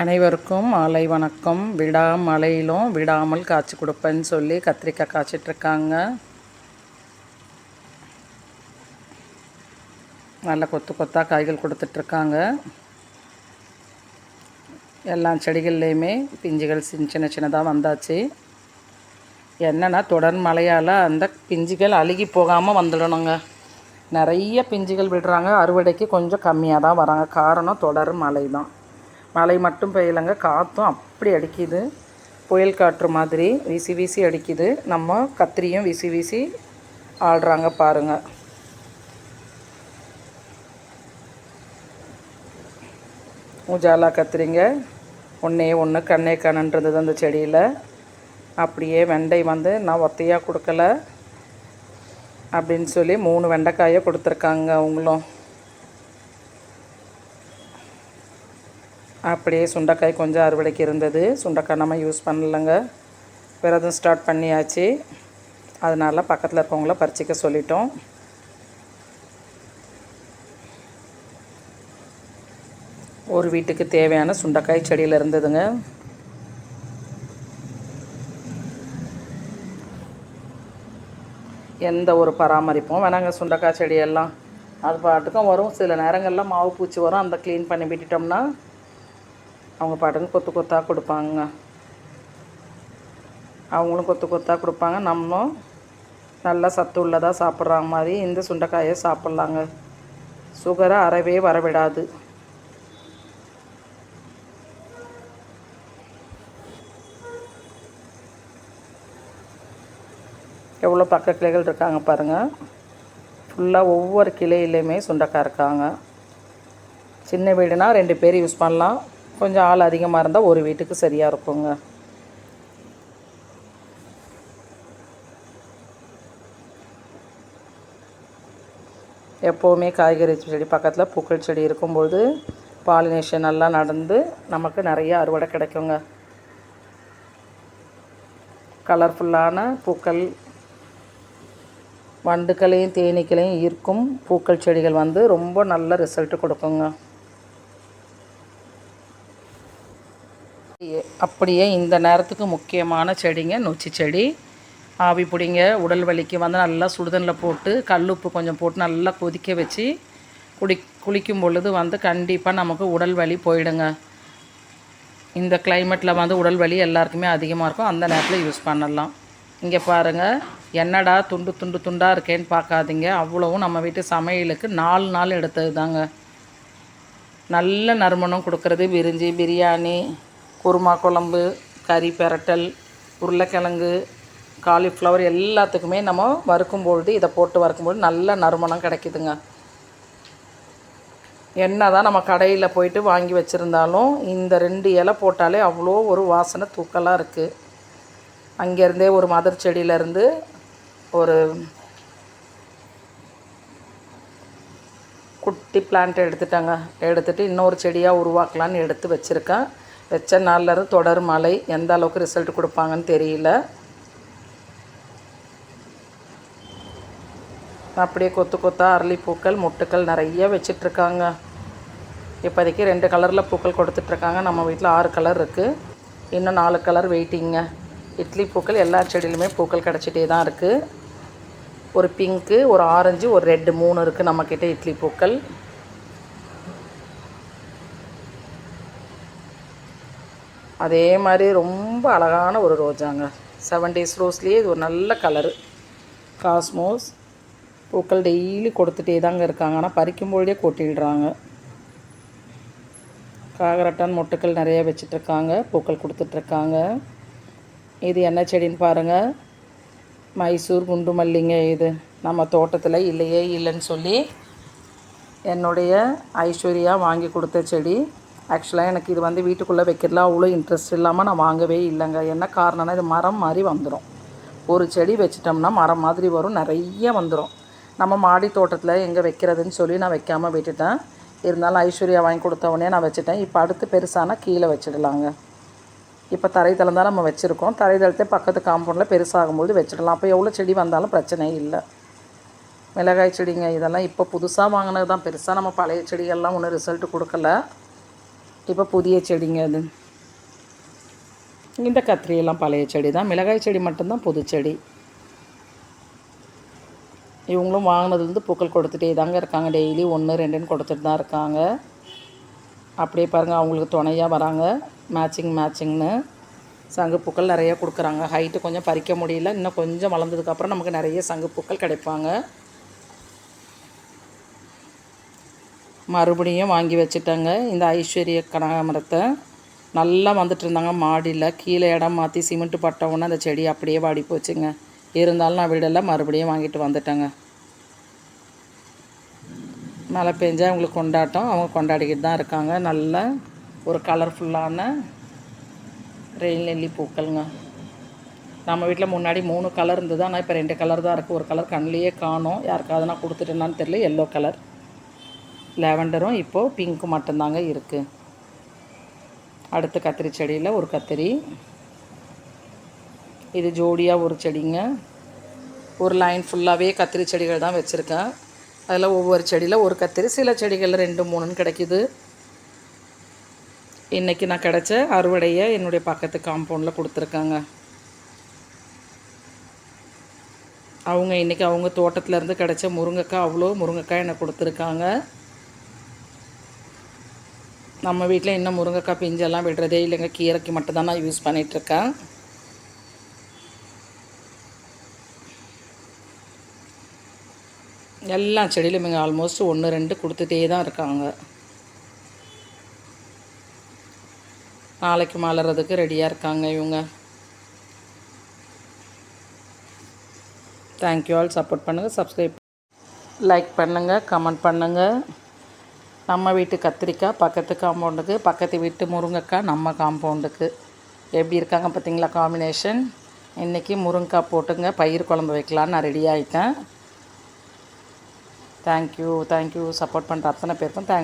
அனைவருக்கும் மாலை வணக்கம். விடாமலையிலும் விடாமல் காய்ச்சி கொடுப்பேன்னு சொல்லி கத்திரிக்காய் காய்ச்சிட்ருக்காங்க. நல்ல கொத்து கொத்தாக காய்கள் கொடுத்துட்ருக்காங்க. எல்லா செடிகள்லேயுமே பிஞ்சுகள் சின்ன சின்ன சின்னதாக வந்தாச்சு. என்னென்னா தொடர் மழையால் அந்த பிஞ்சுகள் அழுகி போகாமல் வந்துடணுங்க. நிறைய பிஞ்சுகள் விடுறாங்க. அறுவடைக்கு கொஞ்சம் கம்மியாக தான் வராங்க. காரணம் தொடர் மழை தான் மழை மட்டும் பெய்யலைங்க காற்றும் அப்படி அடிக்குது. புயல் காற்று மாதிரி வீசி வீசி அடிக்குது. நம்ம கத்திரியும் வீசி வீசி ஆடுறாங்க பாருங்கள் உஜாலா கத்திரிங்க ஒன்றே ஒன்று கண்ணே கண்ணுன்றது அந்த செடியில். அப்படியே வெண்டை வந்து நான் ஒத்தையாக கொடுக்கல அப்படின்னு சொல்லி மூணு வெண்டைக்காயை கொடுத்துருக்காங்க அவங்களும். அப்படியே சுண்டைக்காய் கொஞ்சம் அறுவடைக்கு இருந்தது. சுண்டைக்காய் நம்ம யூஸ் பண்ணலைங்க. விரதம் ஸ்டார்ட் பண்ணியாச்சு. அதனால் பக்கத்தில் இருக்கவங்கள பறிச்சிக்க சொல்லிட்டோம். ஒரு வீட்டுக்கு தேவையான சுண்டைக்காய் செடியில் இருந்ததுங்க. எந்த ஒரு பராமரிப்பும் வேணாங்க சுண்டைக்காய் செடியெல்லாம். அது பாட்டுக்கும் வரும். சில நேரங்களில் மாவு பூச்சி வரும். அந்த க்ளீன் பண்ணி விட்டுட்டோம்னா அவங்க பாட்டுக்கு கொத்து கொத்தாக கொடுப்பாங்க. அவங்களும் கொத்து கொத்தாக கொடுப்பாங்க. நம்மளும் நல்லா சத்து உள்ளதாக சாப்பிட்ற மாதிரி இந்த சுண்டைக்காயை சாப்பிட்லாங்க. சுகரை அறவே வரவிடாது. எவ்வளோ பக்க கிளைகள் இருக்காங்க பாருங்கள் ஃபுல்லாக ஒவ்வொரு கிளையிலையுமே சுண்டைக்காய் இருக்காங்க. சின்ன வீடுனா ரெண்டு பேர் யூஸ் பண்ணலாம். கொஞ்சம் ஆள் அதிகமாக இருந்தால் ஒரு வீட்டுக்கு சரியாக இருக்குங்க. எப்போவுமே காய்கறி செடி பக்கத்தில் பூக்கள் செடி இருக்கும்பொழுது பாலினேஷன் நல்லா நடந்து நமக்கு நிறைய அறுவடை கிடைக்குங்க. கலர்ஃபுல்லான பூக்கள் வண்டுக்களையும் தேனீக்களையும் ஈர்க்கும் பூக்கள் செடிகள் வந்து ரொம்ப நல்ல ரிசல்ட்டு கொடுக்குங்க. அப்படியே இந்த நேரத்துக்கு முக்கியமான செடிங்க நொச்சி செடி. ஆவி பிடிங்க உடல் வலிக்கு வந்து நல்லா சுடுதண்ணில் போட்டு கல்லுப்பு கொஞ்சம் போட்டு நல்லா கொதிக்க வச்சு குடி குளிக்கும் பொழுது வந்து கண்டிப்பாக நமக்கு உடல் வலி போயிடுங்க. இந்த கிளைமேட்டில் வந்து உடல் வலி எல்லாருக்குமே அதிகமாக இருக்கும். அந்த நேரத்தில் யூஸ் பண்ணலாம். இங்கே பாருங்கள் என்னடா துண்டு துண்டு துண்டாக இருக்கேன்னு பார்க்காதீங்க. அவ்வளவும் நம்ம வீட்டு சமையலுக்கு நாலு நாள் எடுத்தது தாங்க நல்ல நறுமணம் கொடுக்குறது விரிஞ்சி பிரியாணி குருமா குழம்பு கறி பெரட்டல் உருளைக்கிழங்கு காலிஃப்ளவர் எல்லாத்துக்குமே நம்ம வறுக்கும்பொழுது இதை போட்டு வறுக்கும்பொழுது நல்ல நறுமணம் கிடைக்குதுங்க. என்ன தான் நம்ம கடையில் போயிட்டு வாங்கி வச்சுருந்தாலும் இந்த ரெண்டு இலை போட்டாலே அவ்வளோ ஒரு வாசனை தூக்கலாக இருக்குது அங்கேருந்தே ஒரு மதர் செடியிலேருந்து ஒரு குட்டி பிளான்ட் எடுத்துட்டாங்க. எடுத்துகிட்டு இன்னொரு செடியாக உருவாக்கலான்னு எடுத்து வச்சுருக்கேன். வச்ச நாள்லேருந்து தொடர் மழை எந்த அளவுக்கு ரிசல்ட் கொடுப்பாங்கன்னு தெரியல. அப்படியே கொத்து கொத்தாக அரளிப்பூக்கள் முட்டுக்கள் நிறைய வச்சிட்ருக்காங்க. இப்போதைக்கு ரெண்டு கலரில் பூக்கள் கொடுத்துட்ருக்காங்க. நம்ம வீட்டில் ஆறு கலர் இருக்குது இன்னும் நாலு கலர் வெயிட்டிங்க இட்லி பூக்கள் எல்லா செடியிலுமே பூக்கள் கிடச்சிட்டே தான் இருக்குது ஒரு பிங்க்கு ஒரு ஆரஞ்சு ஒரு ரெட்டு மூணு இருக்குது நம்மக்கிட்ட இட்லி பூக்கள். அதே மாதிரி ரொம்ப அழகான ஒரு ரோஜாங்க. செவன் டேஸ் ரோஸ்லேயே இது ஒரு நல்ல கலரு காஸ்மோஸ் பூக்கள் டெய்லி கொடுத்துட்டே தாங்க இருக்காங்க. ஆனால் பறிக்கும்பொழுதே கொட்டிடுறாங்க. காகரட்டான் மொட்டுக்கள் நிறைய வச்சிட்ருக்காங்க. பூக்கள் கொடுத்துட்ருக்காங்க. இது என்ன செடின்னு பாருங்கள் மைசூர் குண்டு மல்லிங்க இது. நம்ம தோட்டத்தில் இல்லையே இல்லைன்னு சொல்லி என்னுடைய ஐஸ்வர்யா வாங்கி கொடுத்த செடி. ஆக்சுவலாக எனக்கு இது வந்து வீட்டுக்குள்ளே வைக்கிறதுல அவ்வளோ இன்ட்ரெஸ்ட் இல்லாமல் நான் வாங்கவே இல்லைங்க. என்ன காரணம்னா இது மரம் மாதிரி வந்துடும் ஒரு செடி வச்சிட்டோம்னா மரம் மாதிரி வரும் நிறைய வந்துடும் நம்ம மாடி தோட்டத்தில் எங்கே வைக்கிறதுன்னு சொல்லி நான் வைக்காமல் விட்டுட்டேன். இருந்தாலும் ஐஸ்வர்யா வாங்கி கொடுத்தவொடனே நான் வச்சுட்டேன். இப்போ அடுத்து பெருசானா கீழே வச்சிடலாங்க. இப்போ தரைத்தளம் தான் நம்ம வச்சுருக்கோம். தரைதளத்தை பக்கத்து காம்பவுண்டில் பெருசாகும்போது வச்சிடலாம். அப்போ எவ்வளோ செடி வந்தாலும் பிரச்சனையே இல்லை. மிளகாய் செடிங்க இதெல்லாம் இப்போ புதுசாக வாங்கினது தான் பெருசாக நம்ம பழைய செடிகள்லாம் ஒன்றும் ரிசல்ட் கொடுக்கல. இப்போ புதிய செடிங்க அது. இந்த கத்திரியெல்லாம் பழைய செடி தான். மிளகாய் செடி மட்டும்தான் புது செடி. இவங்களும் வாங்கினதுலேருந்து பூக்கள் கொடுத்துட்டே தாங்க இருக்காங்க. டெய்லி ஒன்று ரெண்டுன்னு கொடுத்துட்டு தான் இருக்காங்க. அப்படியே பாருங்கள் அவங்களுக்கு துணையாக வராங்க. மேட்சிங் மேட்சிங்னு சங்குப்பூக்கள் நிறைய கொடுக்குறாங்க. ஹைட்டு கொஞ்சம் பறிக்க முடியல. இன்னும் கொஞ்சம் வளர்ந்ததுக்கப்புறம் நமக்கு நிறைய சங்குப்பூக்கள் கிடைப்பாங்க. மறுபடியும் வாங்கி வச்சுட்டேங்க. இந்த ஐஸ்வர்ய கனகாமரத்தை. நல்லா வந்துட்டு இருந்தாங்க மாடியில். கீழே இடம் மாற்றி சிமெண்ட் பட்ட உடனே அந்த செடி அப்படியே வாடி போச்சுங்க. இருந்தாலும் நான் விடலை மறுபடியும் வாங்கிட்டு வந்துட்டேங்க. மழை பெஞ்சால் அவங்களுக்கு கொண்டாட்டம். அவங்க கொண்டாடிக்கிட்டு தான் இருக்காங்க. நல்ல ஒரு கலர்ஃபுல்லான ரெயில் நெல்லி பூக்கள்ங்க. நம்ம வீட்டில் முன்னாடி மூணு கலர் இருந்தது. ஆனால் இப்போ ரெண்டு கலர் தான் இருக்குது ஒரு கலர் கண்ணிலேயே காணும். யாருக்காவது நான் கொடுத்துட்டேனான்னு தெரியல. எல்லோ கலர் லேவண்டரும் இப்போது பிங்க்கு மட்டும்தாங்க இருக்குது அடுத்த கத்திரி செடியில் ஒரு கத்திரி. இது ஜோடியாக ஒரு செடிங்க. ஒரு லைன் ஃபுல்லாகவே கத்திரி செடிகள் தான் வச்சுருக்கேன். அதில் ஒவ்வொரு செடியில் ஒரு கத்திரி சில செடிகளில் ரெண்டு மூணுன்னு கிடைக்கிது. இன்றைக்கி நான் கிடச்ச அறுவடையை என்னுடைய பக்கத்து காம்பவுண்டில் கொடுத்துருக்காங்க. அவங்க இன்றைக்கி அவங்க தோட்டத்துலேருந்து கிடச்ச முருங்கைக்காய் அவ்வளோ முருங்கைக்காய் எனக்கு கொடுத்துருக்காங்க. நம்ம வீட்டில் இன்னும் முருங்கைக்காய் பிஞ்செல்லாம் விடுறதே இல்லைங்க. கீரைக்கு மட்டும்தான் நான் யூஸ் பண்ணிகிட்ருக்கேன் எல்லா செடியிலும் இங்கே ஆல்மோஸ்ட் ஒன்று ரெண்டு கொடுத்துட்டே தான் இருக்காங்க. நாளைக்கு மலர்றதுக்கு ரெடியாக இருக்காங்க இவங்க. தேங்க்யூ ஆல் சப்போர்ட் பண்ணுங்கள் சப்ஸ்கிரைப் லைக் பண்ணுங்கள் கமெண்ட் பண்ணுங்கள் நம்ம வீட்டு கத்திரிக்காய் பக்கத்து காம்பவுண்டுக்கு பக்கத்து வீட்டு முருங்கைக்காய் நம்ம காம்பவுண்டுக்கு. எப்படி இருக்காங்க பார்த்தீங்களா காம்பினேஷன் இன்றைக்கி முருங்கைக்காய் போட்டுங்க. பயிர் குழம்பு வைக்கலான்னு நான் ரெடி ஆகிட்டேன் தேங்க்யூ தேங்க்யூ சப்போர்ட் பண்ணுற அத்தனை பேருக்கும் தேங்க்